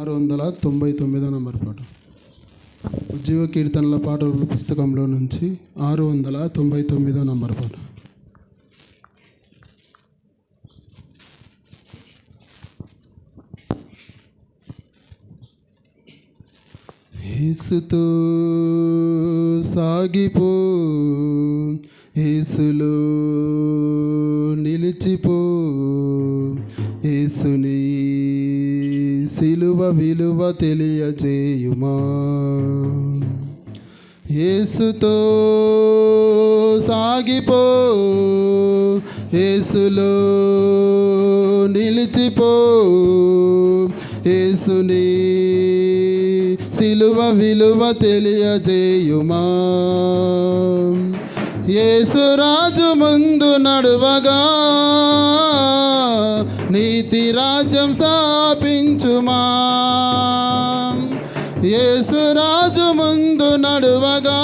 ఆరు వందల తొంభై తొమ్మిదో నంబర్ పాట. ఉజ్జీవ కీర్తనల పాటల పుస్తకంలో నుంచి ఆరు వందల తొంభై తొమ్మిదో నంబర్ పాట. యేసుతో సాగిపో యేసులో నిలిచిపో యేసుని సిలువ విలువ తెలియజేయుమా. యేసుతో సాగిపో యేసులో నిలిచిపో. యేసుని సిలువ విలువ తెలియజేయుమా. యేసురాజు ముందు నడువగా నీతి రాజ్యం స్థాపించుమా. యేసురాజు ముందు నడువగా.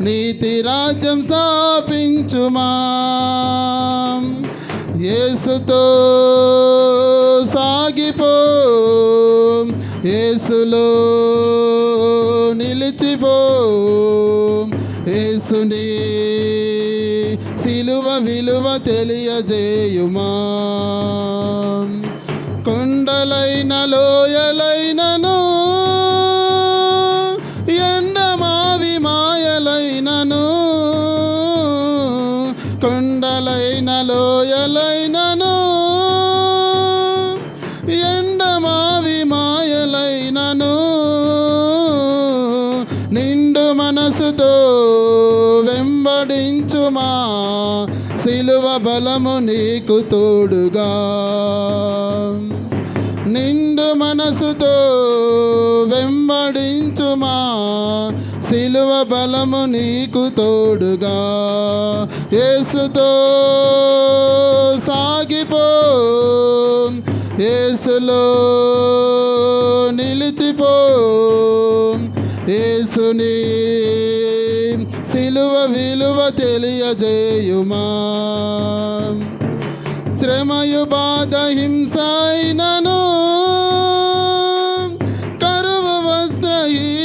నీతి రాజ్యం స్థాపించుమా. యేసుతో సాగిపో. యేసులో నిలిచిపో. యేసుని విలువ తెలియజేయుమా? కొండలైన లోయలైనను ఎండమావి మాయలైనను కొండలైన లోయలైనను ఎండమావి మాయలైనను నిండు మనసుతో వెంబడించుమా? సిలువ బలము నీకు తోడుగా. నిండు మనసుతో వెంబడించుమా. సిలువ బలము నీకు తోడుగా. ఏసుతో సాగిపో. ఏసులో నిలిచిపో. యేసుని సిలువ విలువ తెలియజేయుమా. శ్రమయు బాధ హింసైనను కరువు వస్త్రహీనతైనను.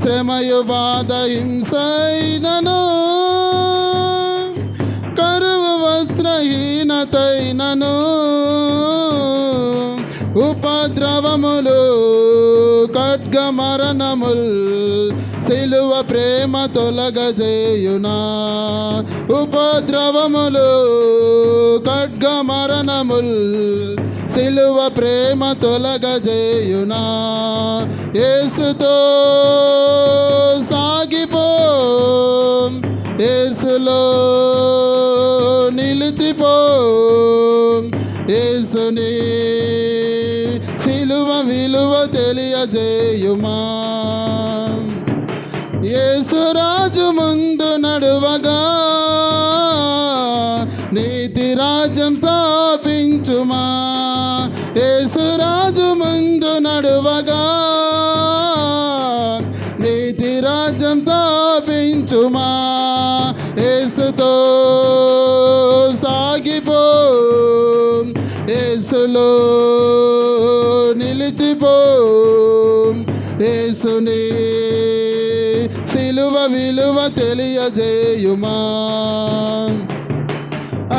శ్రమయు బాధ హింసైనను కరువు వస్త్రహీనతైనను. ఉపద్రవములు ఖడ్గ మరణముల్ సిలువ ప్రేమ తొలగజేయునా. ఉపద్రవములు ఖడ్గ మరణముల్ సిలువ ప్రేమ తొలగజేయునా. ఏసుతో సాగిపో ఏసులో యేసుని సిలువ విలువ తెలియజేయుమా. యేసురాజు ముందు నడువగా నీతి రాజ్యం స్థాపించుమా. యేసురాజు ముందు నడువగా నీతి రాజ్యం స్థాపించుమా. యేసులో నిలిచిపో. యేసుని సిలువ విలువ తెలియజేయుమా.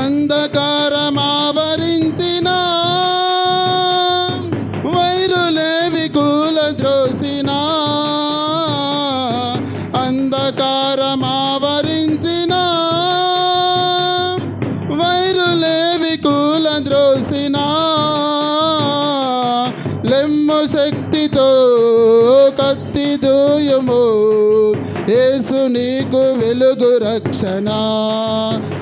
అంధకారమావరించిన వైరులేవి కూల ద్రోసిన అంధకారమావరించిన రక్షణ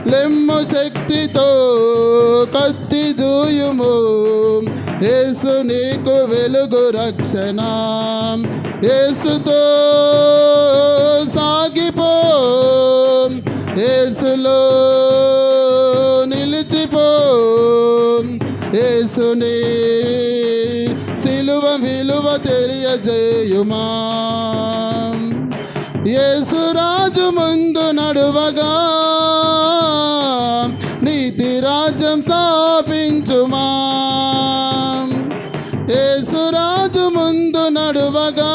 లెమ్ము శక్తితో కత్తి దూయుము. యేసు నీకు వెలుగు రక్షణ. యేసుతో సాగిపో. యేసులో నిలిచిపో. యేసుని సిలువ విలువ తెలియజేయుమా. యేసురాజు ముందు నడువగా నీతి రాజ్యం స్థాపించుమా. యేసురాజు ముందు నడువగా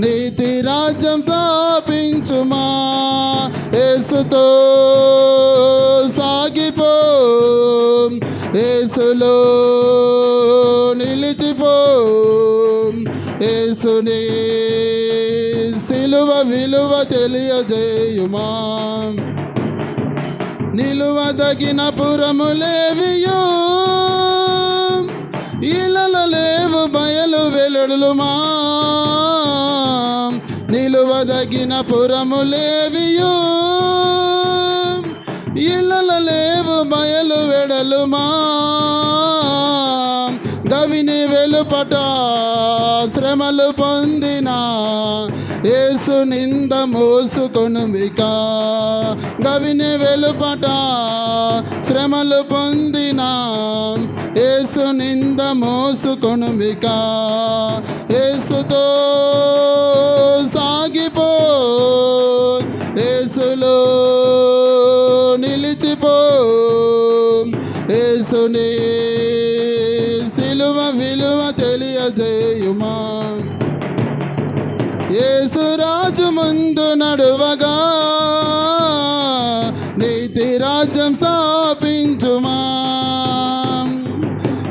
నీతి రాజ్యం స్థాపించుమా. యేసుతో సాగిపో. యేసులో యేసుని సిలువ విలువ తెలియజేయుమా. పురము పురములేవియో ఇళ్ళలో లేవు బయలు వెలుడులుమా. నిలువదగిన పురములేవియో ఇళ్ళలో లేవు బయలు వెడలుమా. గవిని వెలుపట శ్రమలు పొందిన యేసు నింద మోసుకొనుమిక గవిని వెలుపట శ్రమలు పొందిన యేసు నింద మోసుకొనుమిక యేసుతో సాగిపో యేసులో నిలిచిపో యేసుని తెలియజేయుమా యేసురాజు ముందు నడువగా నీతి రాజ్యం స్థాపించుమా?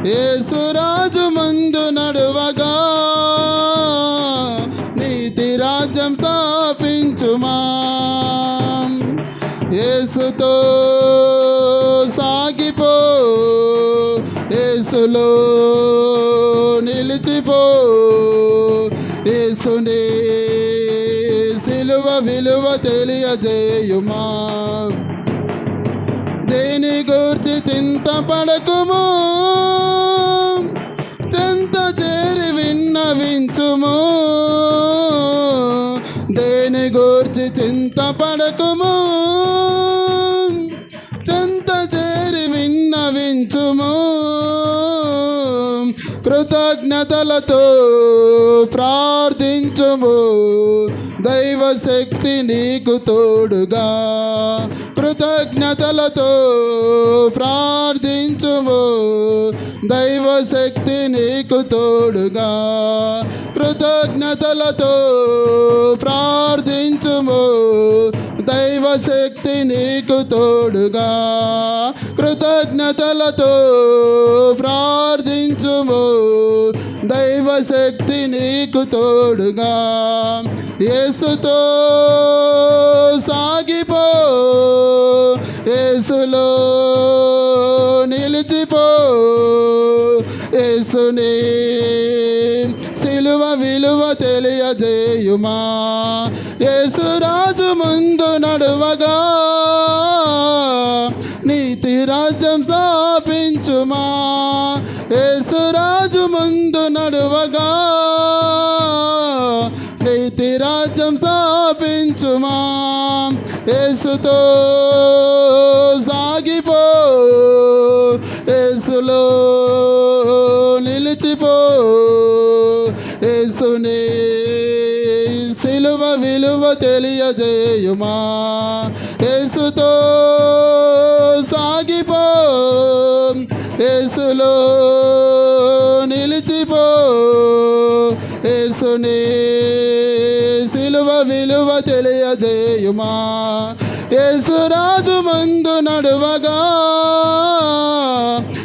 యేసురాజు ముందు నడువగా నీతి రాజ్యం స్థాపించుమా? యేసుతో సాగిపో యేసులో ఏసుని సిలువ విలువ తెలియజేయుమా. దేని గూర్చి చింత పడకుము? చింత చేరి విన్నవించుము. దేని గూర్చి చింత పడకుము? చింత చేరి విన్నవించుము. కృతజ్ఞతలతో ప్రార్థించుము. దైవ శక్తి నీకు తోడుగా. కృతజ్ఞతలతో ప్రార్థించుము. దైవ శక్తి నీకు తోడుగా. కృతజ్ఞతలతో ప్రార్థించుము. దైవ శక్తి నీకు తోడుగా కృతజ్ఞతలతో ప్రార్థించుము. దైవ శక్తి నీకు తోడుగా యేసుతో సాగిపో యేసులో నిలిచిపో. యేసుని విలువ విలువ తెలియజేయుమా. యేసురాజు ముందు నడువగా. నీతి రాజ్యం స్థాపించుమా. యేసురాజు ముందు నడువగా. నీతి రాజ్యం స్థాపించుమా. యేసుతో సాగిపో. యేసులో సిలువ విలువ తెలియజేయుమా. యేసుతో సాగిపో. యేసులో నిలిచిపో. యేసుని సిలువ విలువ తెలియజేయుమా. యేసురాజు ముందు నడువగా.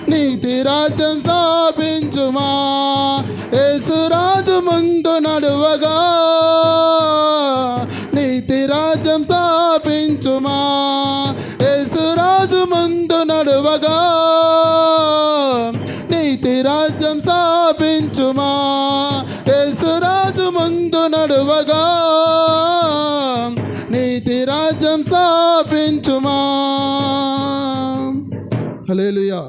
నీతి రాజ్యం స్థాపించుమా. యేసురాజు ముందు నడువగా నీతి రాజ్యం స్థాపించుమా. యేసురాజు ముందు నడువగా నీతి రాజ్యం స్థాపించుమా. యేసురాజు ముందు నడువగా నీతి రాజ్యం స్థాపించుమా. హలేలుయా